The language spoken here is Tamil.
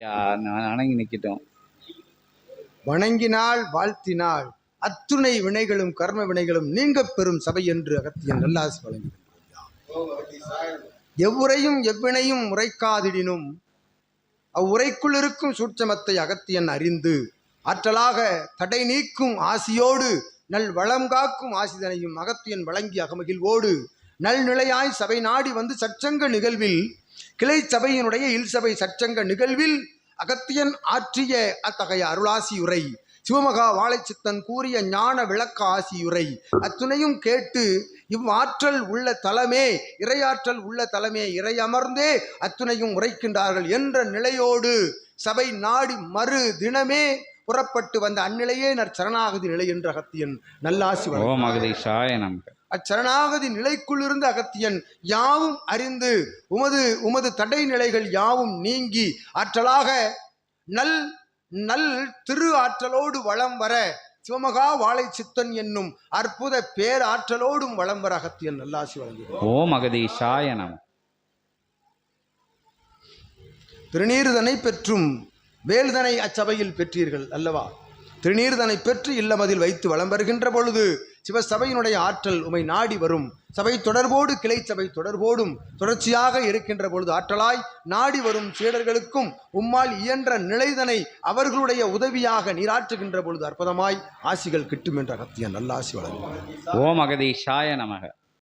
வணங்கி நிக்கட்டும். வணங்கினால் வாழ்த்தினால் அத்துணை வினைகளும் கர்ம வினைகளும் நீங்க பெறும் சபை என்று அகத்தியன் நல்லாசி வழங்குகின்றார் எவ்வுரையும் எவ்வினையும் உரைக்காதிடினும் அவ்வுரைக்குள் இருக்கும் சூட்சமத்தை அகத்தியன் அறிந்து ஆற்றலாக தடை நீக்கும் ஆசியோடு நல் வளம் காக்கும் ஆசிதனையும் அகத்தியன் வழங்கி அகமகிழ்வோடு நல்நிலையாய் சபை நாடி வந்து சச்சங்க நிகழ்வில் கிளை சபையினுடைய இல்சபை சச்சங்க நிகழ்வில் அகத்தியன் ஆற்றிய அத்தகைய அருளாசியுரை சிவமகா வாழைச்சித்தன் கூறிய ஞான விளக்க ஆசியுரை அத்துணையும் கேட்டு இவ்வாற்றல் உள்ள தலமே இறையாற்றல் உள்ள தலமே இறையமர்ந்தே அத்துணையும் உரைக்கின்றார்கள் என்ற நிலையோடு சபை நாடி மறு தினமே புறப்பட்டு வந்த அந்நிலையே நற்சரணாகதி நிலை என்ற அகத்தியன் நல்லாசி ஓ மகதீஷாய நமக்கு அச்சரணாகதி நிலைக்குள்ளிருந்து அகத்தியன் யாவும் அறிந்து உமது உமது தடை நிலைகள் யாவும் நீங்கி ஆற்றலாக நல் நல் திரு ஆற்றலோடு வளம் வர சிவமகா வாழை சித்தன் என்னும் அற்புத பேராற்றலோடும் வளம் வர அகத்தியன் நல்லாசி வழங்குகிறார் ஓ மகதீஷாய நமக்கு திருநீர்தனை பெற்றும் வேல்தனை அச்சபையில் பெற்றீர்கள் அல்லவா? திருநீர்தனை பெற்று இல்லமதில் வைத்து வலம் வருகின்ற பொழுது சிவசபையினுடைய ஆற்றல் உமை நாடி வரும். சபை தொடர்போடு கிளை சபை தொடர்போடும் தொடர்ச்சியாக இருக்கின்ற பொழுது ஆற்றலாய் நாடி வரும் சீடர்களுக்கும் உம்மால் இயன்ற நிலைதனை அவர்களுடைய உதவியாக நீராற்றுகின்ற பொழுது அற்புதமாய் ஆசிகள் கிட்டும் என்ற கத்திய நல்லாசி வழங்குகிறார் ஓம் அகதீஷாய நமக.